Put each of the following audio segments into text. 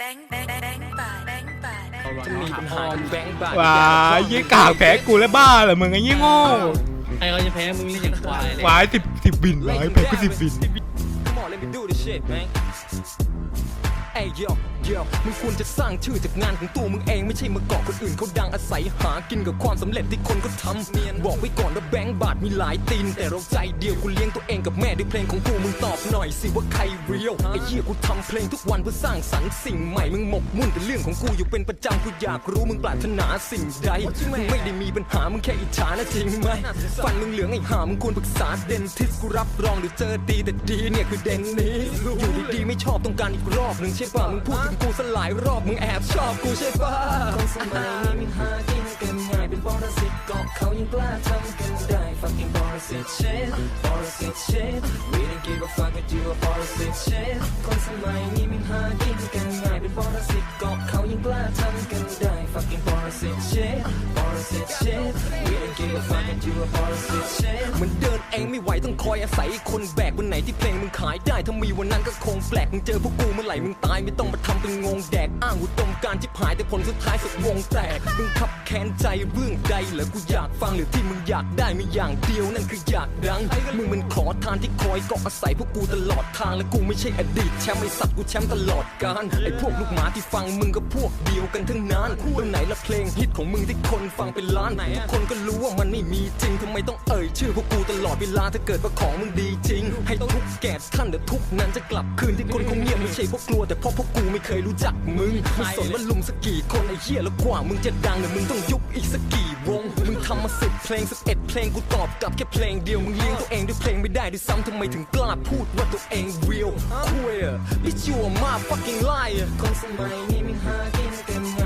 แบงค์แบงค์แบงค์บาทแบงค์บาทจะมีปัญหาแบงค์บาทว้ายยี่กากแพ้กูแล้วบ้าเหรอมึงไอ้ยี่โง่ใครเขาจะแพ้มึงเล่นอย่างควายเลยว้ายสิบสิบบินว้ายแพ้กูสิบบิน Come on let me do this shit man เอ้ยโยโยมึงควรจะสร้างชื่อจากงานของตัวมึงเองไม่ใช่มาเกาะคนอื่นเขาดังอาศัยหากินกับความสำเร็จที่คนเขาทำบอกไว้ก่อนว่าแบงค์บาทมีหลายตีน แต่เราใจเดียวกูเลี้ยงตัวเองกับแม่ด้วยเพลงของกูมึงตอบหน่อยสิว่าใครเรียวไอ้เหี้ยกูทำเพลงทุกวันเพื่อสร้างสรรค์สิ่งใหม่มึงหมกมุ่นแต่เรื่องของกูอยู่เป็นประจำกูอยากรู้มึงปรารถนาสิ่งใดมึงไม่ได้มีปัญหามึงแค่อิจฉานะจริงไหมฟันมึงเหลืองไอ้ห่ามึงควรปรึกษาเดนทิสกูรับรองหรือเจอดีแต่ดีเนี่ยคือเดนนี้อยู่ดีๆไม่ชอบต้องการอีกรอบหนึ่งใช่ป่ะมึงพูดถึงกูสลายรอบมึงแอบชอบกูใช่ป่ะคนสมัยนี้มันหากินกันง่ายเป็นปรสิตเกาะเขายังกล้าทำกันได้ fucking ปรสิต shit ปรสิต shit we don't give a fuck if you a ปรสิต shit คนสมัยนี้มันหากินกันง่ายเป็นปรสิตเกาะเขายังกล้าทำกันได้ fucking ปรสิต shit ปรสิต shit we don't give a fuck if you a ปรสิต shit มันเดินเองไม่ไหวต้องคอยอาศัยคนแบกวันไหนที่เพลงมึงขายได้ถ้ามีวันนั้นก็คงแปลกมึงเจอพวกกูเมื่อไหร่มึงตายไม่ต้องมาทำเป็นงงแดกอ้างอุดมการที่หายแต่ผลสุดท้ายสุดวงแตกมึงขับแค้นใจเรื่องใดเหรอกูอยากฟังหรือที่มึงอยากได้มีอย่างเดียวนั่นคืออยากดังมึงมันขอทานที่คอยเกาะอาศัยพวกกูตลอดทางและกูไม่ใช่อดีตแชมป์ไอสัตว์กูแชมป์ตลอดกาลไอพวกลูกหมาที่ฟังมึงก็พวกเดียวกันทั้งนั้นแล้วไหนละเพลงฮิตของมึงที่คนฟังเป็นล้านทุกคนก็รู้ว่ามันไม่มีจริงทำไมต้องเอ่ยชื่อพวกกูตลอดเวลาถ้าเกิดว่าของมึงดีจริง ให้ทุกแก่ท่านเดี๋ยวทุกนั้นจะกลับคืนที่คนคงเงียบไม่ใช่เพราะกลัว แต่เพราะพวกกูไม่เคยรู้จักมึงไม่สนว่าลุมสักกี่คนไอ้เหี้ยแล้วกว่ามึงจะดังเนี่ยมึงต้องยุบอีกสักกี่วงมึงทำมาสิบเพลงสิบเอ็ดเพลงกูตอบกลับแค่เพลงเดียวมึงเลี้ยงตัวเองด้วยเพลงไม่ได้ด้วยซ้ำทำไมถึงกล้าพูดว่าตัวเอง real queer bitch you are my fucking liar คนสมัยนี้มันหากินกันง่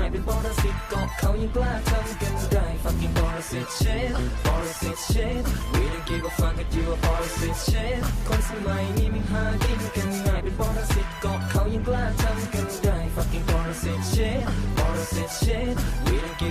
ายเป็นปร สิตเกาะเขายังกล้าทำกันได้ fucking ปรสิต shit ปรสิต shit we don't give a fuck if you a ปรสิต shit คนสมัยนี้มันหากินกันง่ายเป็นปรสิตเกาะเขายังกล้าทำกันได้ fucking ปรสิต shit ปรสิต shit we don't give a